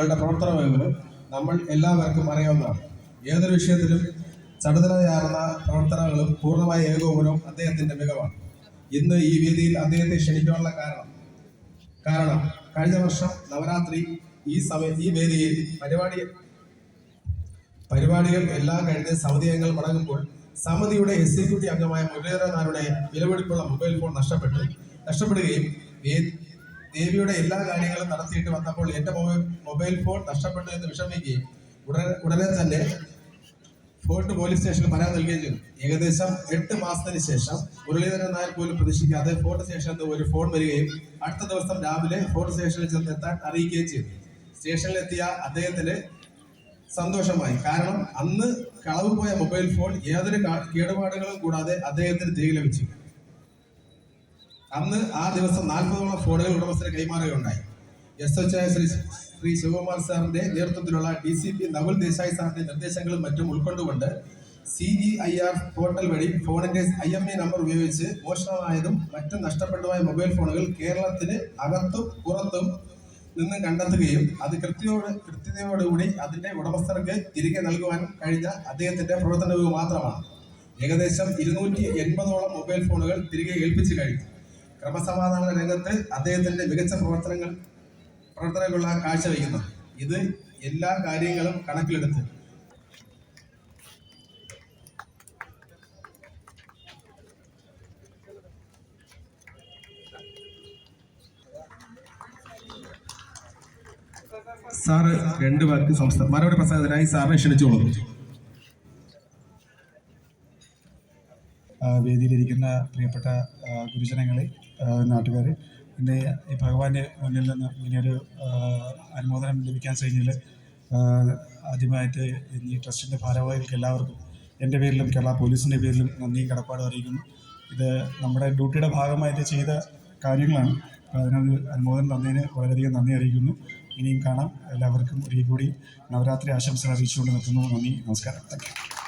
സാറിന്റെ പ്രവർത്തന നമ്മൾ എല്ലാവർക്കും അറിയാവുന്നതാണ്. ഏതൊരു വിഷയത്തിലും ചടുതലയാർന്ന പ്രവർത്തനങ്ങളും പൂർണമായ ഏകോപനവും അദ്ദേഹത്തിന്റെ മികവാണ്. ഇന്ന് ഈ വേദിയിൽ അദ്ദേഹത്തെ ക്ഷണിക്കാനുള്ള കാരണം കാരണം കഴിഞ്ഞ വർഷം നവരാത്രി ഈ സമയ ഈ വേദിയിൽ പരിപാടി പരിപാടികൾ എല്ലാം കഴിഞ്ഞ് സമിതി അംഗങ്ങൾ മടങ്ങുമ്പോൾ സമിതിയുടെ എക്സിക്യൂട്ടീവ് അംഗമായ മുരളീധരനാരുടെ വിലപിടിപ്പുള്ള മൊബൈൽ ഫോൺ നഷ്ടപ്പെട്ടു നഷ്ടപ്പെടുകയും ദേവിയുടെ എല്ലാ കാര്യങ്ങളും നടത്തിയിട്ട് വന്നപ്പോൾ എന്റെ മൊബൈൽ മൊബൈൽ ഫോൺ നഷ്ടപ്പെട്ടു എന്ന് വിഷമിക്കുകയും ഉടനെ ഉടനെ തന്നെ ഫോർട്ട് പോലീസ് സ്റ്റേഷനിൽ പരാതി നൽകുകയും ചെയ്തു. ഏകദേശം എട്ട് മാസത്തിന് ശേഷം മുരളീധരൻ നായർ പോലും പ്രതീക്ഷിക്കാതെ ഫോർട്ട് സ്റ്റേഷനിൽ ഒരു ഫോൺ വരികയും അടുത്ത ദിവസം രാവിലെ ഫോർട്ട് സ്റ്റേഷനിൽ ചെന്ന് എത്താൻ അറിയിക്കുകയും ചെയ്തു. സ്റ്റേഷനിലെത്തിയ അദ്ദേഹത്തിന് സന്തോഷമായി. കാരണം അന്ന് കളവ് പോയ മൊബൈൽ ഫോൺ ഏതൊരു കേടുപാടുകളും കൂടാതെ അദ്ദേഹത്തിന് തിരികെ ലഭിച്ചു അന്ന് ആ ദിവസം നാൽപ്പതോളം ഫോണുകൾ ഉടമസ്ഥന് കൈമാറുകയുണ്ടായി. S H I Shri Shri Sivakumar സാറിന്റെ നേതൃത്വത്തിലുള്ള D C P Naval Desai സാറിന്റെ നിർദ്ദേശങ്ങളും മറ്റും ഉൾക്കൊണ്ടുകൊണ്ട് C G I R portal വഴി ഫോണിന്റെ ഐ എം ഐ നമ്പർ ഉപയോഗിച്ച് മോഷണമായതും മറ്റും നഷ്ടപ്പെട്ടതുമായ മൊബൈൽ ഫോണുകൾ കേരളത്തിന് അകത്തും പുറത്തും നിന്ന് കണ്ടെത്തുകയും അത് കൃത്യയോട് കൃത്യതയോടുകൂടി അതിന്റെ ഉടമസ്ഥർക്ക് തിരികെ നൽകുവാൻ കഴിഞ്ഞ അദ്ദേഹത്തിന്റെ പ്രവർത്തന മികവ് മാത്രമാണ്. ഏകദേശം ഇരുന്നൂറ്റി എൺപതോളം മൊബൈൽ ഫോണുകൾ തിരികെ ഏൽപ്പിച്ചു കഴിഞ്ഞു. ക്രമസമാധാന രംഗത്ത് അദ്ദേഹത്തിന്റെ മികച്ച പ്രവർത്തനങ്ങൾ പ്രവർത്തനങ്ങളുള്ള കാഴ്ചവെക്കുന്നത് ഇത് എല്ലാ കാര്യങ്ങളും കണക്കിലെടുത്ത്. സാറ് രണ്ട് പേർക്ക് സംസ്ഥാന മറുപടി പ്രസാദനായി സാറിനെ ക്ഷണിച്ചോളൂ. വേദിയിലിരിക്കുന്ന പ്രിയപ്പെട്ട ഗുരുജനങ്ങളെ നാട്ടുകാർ എന്റെ ഈ ഭഗവാന്റെ മുന്നിൽ നിന്ന് ഇങ്ങനെയൊരു അനുമോദനം ലഭിക്കാൻ കഴിഞ്ഞതിൽ ആദ്യമായിട്ട് ഈ ട്രസ്റ്റിന്റെ ഭാരവാഹികൾക്ക് എല്ലാവർക്കും എന്റെ പേരിലും കേരള പോലീസിന്റെ പേരിലും നന്ദിയും കടപ്പാടും അറിയിക്കുന്നു. ഇത് നമ്മുടെ ഡ്യൂട്ടിയുടെ ഭാഗമായിട്ട് ചെയ്ത കാര്യങ്ങളാണ്. അതിനൊരു അനുമോദനം തന്നതിന് വളരെയധികം നന്ദി അറിയിക്കുന്നു. ഇനിയും കാണാം. എല്ലാവർക്കും ഒരിക്കൽ കൂടി നവരാത്രി ആശംസകൾ അറിയിച്ചുകൊണ്ട് നിർത്തുന്നു. നന്ദി. നമസ്കാരം. താങ്ക്